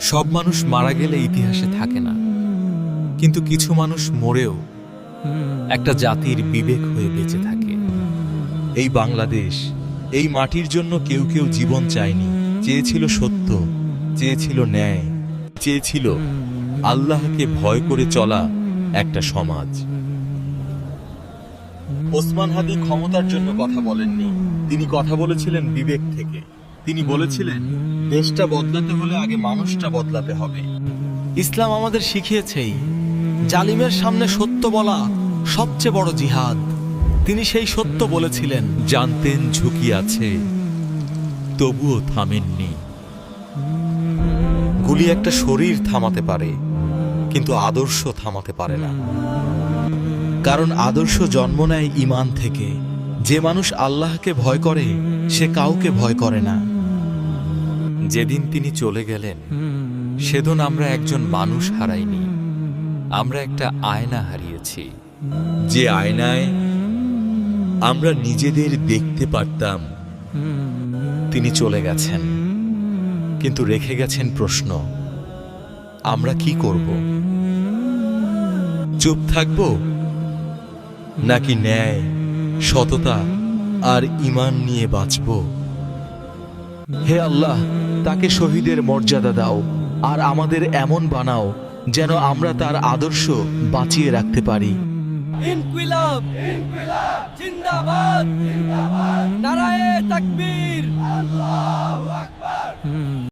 সব মানুষ মারা গেলে ইতিহাসে থাকে না। কিন্তু কিছু মানুষ মরেও একটা জাতির বিবেক হয়ে বেঁচে থাকে। এই বাংলাদেশ, এই মাটির জন্য কেউ কেউ জীবন চায়নি। চেয়েছিল সত্য, চেয়েছিল ন্যায়, চেয়েছিল আল্লাহকে ভয় করে চলা একটা সমাজ। ওসমান হাদি ক্ষমতার জন্য কথা বলেননি। তিনি কথা বলেছিলেন বিবেক থেকে। তিনি বলেছিলেন, দেশটা বদলাতে হলে আগে মানুষটা বদলাতে হবে। ইসলাম আমাদের শিখিয়েছেই, জালিমের সামনে সত্য বলা সবচেয়ে বড় জিহাদ। তিনি সেই সত্য বলেছিলেন, জানতেন ঝুঁকি আছে, তবুও থামেননি। গুলি একটা শরীর থামাতে পারে, কিন্তু আদর্শ থামাতে পারে না। কারণ আদর্শ জন্ম নেয় ইমান থেকে। যে মানুষ আল্লাহকে ভয় করে, সে কাউকে ভয় করে না। যেদিন তিনি চলে গেলেন, সেদিন আমরা একজন মানুষ হারাইনি। আমরা একটা আয়না হারিয়েছি। যে আয়নায় আমরা নিজেদের দেখতে পারতাম, তিনি চলে গেছেন। কিন্তু রেখে গেছেন প্রশ্ন, আমরা কি করব? চুপ থাকব? নাকি ন্যায়, সততা আর ইমান নিয়ে বাঁচব? হে আল্লাহ তাকে শহীদের মর্যাদা দাও, আর আমাদের এমন বানাও যেন আমরা তার আদর্শ বাঁচিয়ে রাখতে পারি। তাকবীর।